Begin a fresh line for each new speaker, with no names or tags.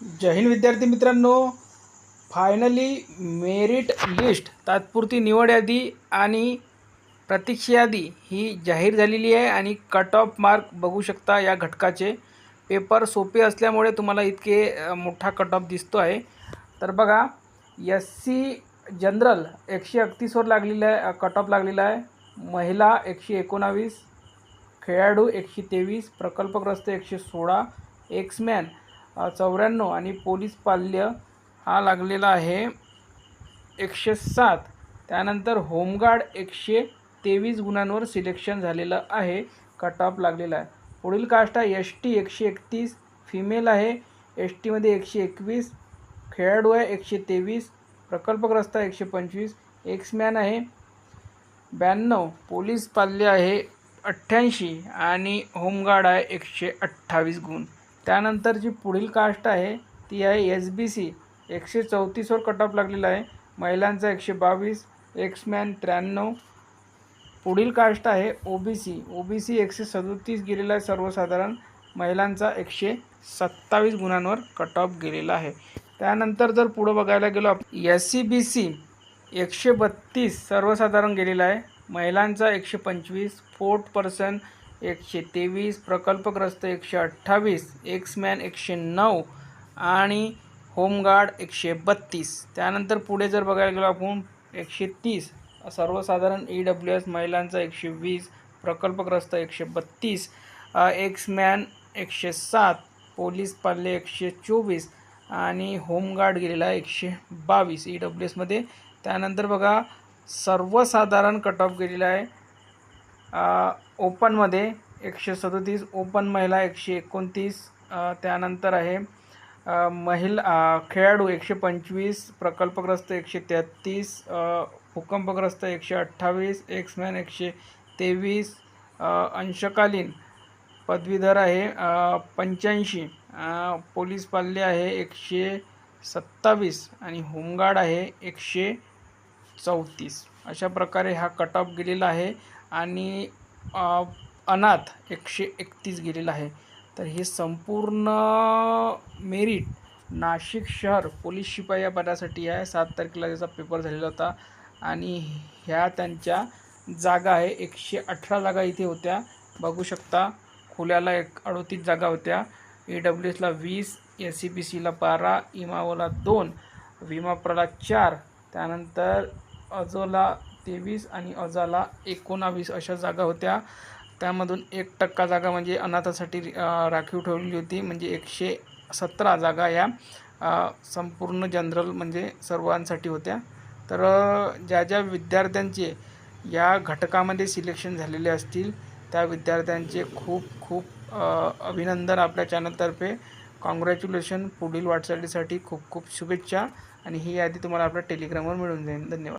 जय हिंद विद्यार्थी मित्रांनो. Finally merit list तात्पुरती निवड यादी आणि प्रतीक्षा यादी ही जाहीर झालेली आहे आणि कट ऑफ मार्क बघू शकता या घटकाचे. पेपर सोपे असल्यामुळे तुम्हाला इतके मोठा कट ऑफ दिसतो आहे. तर बघा एस सी जनरल एकशे एकतीसवर लागलेला आहे कट ऑफ लागलेला आहे. महिला एकशे एकोणावीस खेळाडू एकशे तेवीस प्रकल्पग्रस्त एकशे सोळा एक्समॅन चौऱ्याण्णव आणि पोलीस पाल्य हा लागलेला आहे. एकशे सात. त्यानंतर होमगार्ड एकशे तेवीस गुणांवर सिलेक्शन झालेलं आहे. कट ऑफ लागलेला आहे. पुढील कास्ट आहे एस टी एकशे एकतीस फिमेल आहे. एस टीमध्ये एकशे एकवीस खेळाडू आहे एकशे तेवीस प्रकल्पग्रस्त आहे एकशे पंचवीस एक्समॅन आहे. ब्याण्णव. पोलीस पाल्य आहे अठ्ठ्याऐंशी आणि होमगार्ड आहे एकशे अठ्ठावीस गुण. त्यानंतर जी पुढील कास्ट आहे ती आहे एस बी सी एकशे चौतीसवर कट ऑफ लागलेला आहे. महिलांचा एकशे बावीस एक्समॅन त्र्याण्णव. पुढील कास्ट आहे O B C O B C एकशे सदोतीस गेलेला आहे सर्वसाधारण. महिलांचा एकशे सत्तावीस गुणांवर कट ऑफ गेलेला आहे. त्यानंतर जर पुढं बघायला गेलो एस सी बी सी एकशे बत्तीस सर्वसाधारण गेलेला आहे. महिलांचा एकशे पंचवीस फोर्ट पर्सन एकशे तेवीस प्रकल्पग्रस्त एकशे अठ्ठावीस एक्समॅन एकशे नऊ आणि होमगार्ड एकशे बत्तीस. त्यानंतर पुढे जर बघायला गेलो आपण एकशे तीस सर्वसाधारण ई डब्ल्यू एस महिलांचा एकशे वीस प्रकल्पग्रस्त एकशे बत्तीस एक्समॅन एकशे सात पोलीस पाल्ले एकशे चोवीस आणि होमगार्ड गेलेला आहे एकशे बावीस ई डब्ल्यू एसमध्ये त्यानंतर बघा सर्वसाधारण कट ऑफ गेलेला आहे. ओपनमध्ये एकशे सदोतीस ओपन महिला एकशे एकोणतीस त्यानंतर आहे महिला खेळाडू एकशे पंचवीस प्रकल्पग्रस्त एकशे तेहत्तीस भूकंपग्रस्त एकशे अठ्ठावीस एक्समॅन एकशे तेवीस अंशकालीन पदवीधर आहे पंच्याऐंशी पोलीस पाल्य आहे एकशे सत्तावीस आणि होमगार्ड आहे एकशे चौतीस. अशा प्रकारे हा कट ऑफ गेलेला आहे. आणि अनाथ एकशे एकतीस गेलेला आहे. तर हे संपूर्ण मेरिट नाशिक शहर पोलीस शिपाई या पदासाठी आहे. सात तारखेला त्याचा पेपर झालेला होता आणि ह्या त्यांच्या जागा आहे. एकशे अठरा जागा इथे होत्या. बघू शकता खुल्याला एक अडोतीस जागा होत्या. ए डब्ल्यू एसला वीस एस सी बी सीला बारा इमाओला दोन विमाप्रला चार त्यानंतर अजोला तेवीस आणि अजाला एकोणावीस अशा जागा होत्या. त्यामधून एक टक्का जागा म्हणजे अनाथासाठी राखीव ठेवलेली होती. म्हणजे एकशे सतरा जागा या संपूर्ण जनरल म्हणजे सर्वांसाठी होत्या. तर ज्या ज्या विद्यार्थ्यांचे या घटकामध्ये सिलेक्शन झालेले असतील त्या विद्यार्थ्यांचे खूप खूप अभिनंदन आपल्या चॅनलतर्फे. कॉंग्रॅच्युलेशन पुढील वाटचालीसाठी खूप खूप शुभेच्छा. आणि ही यादी तुम्हाला आपल्या टेलिग्रामवर मिळून जाईल. धन्यवाद.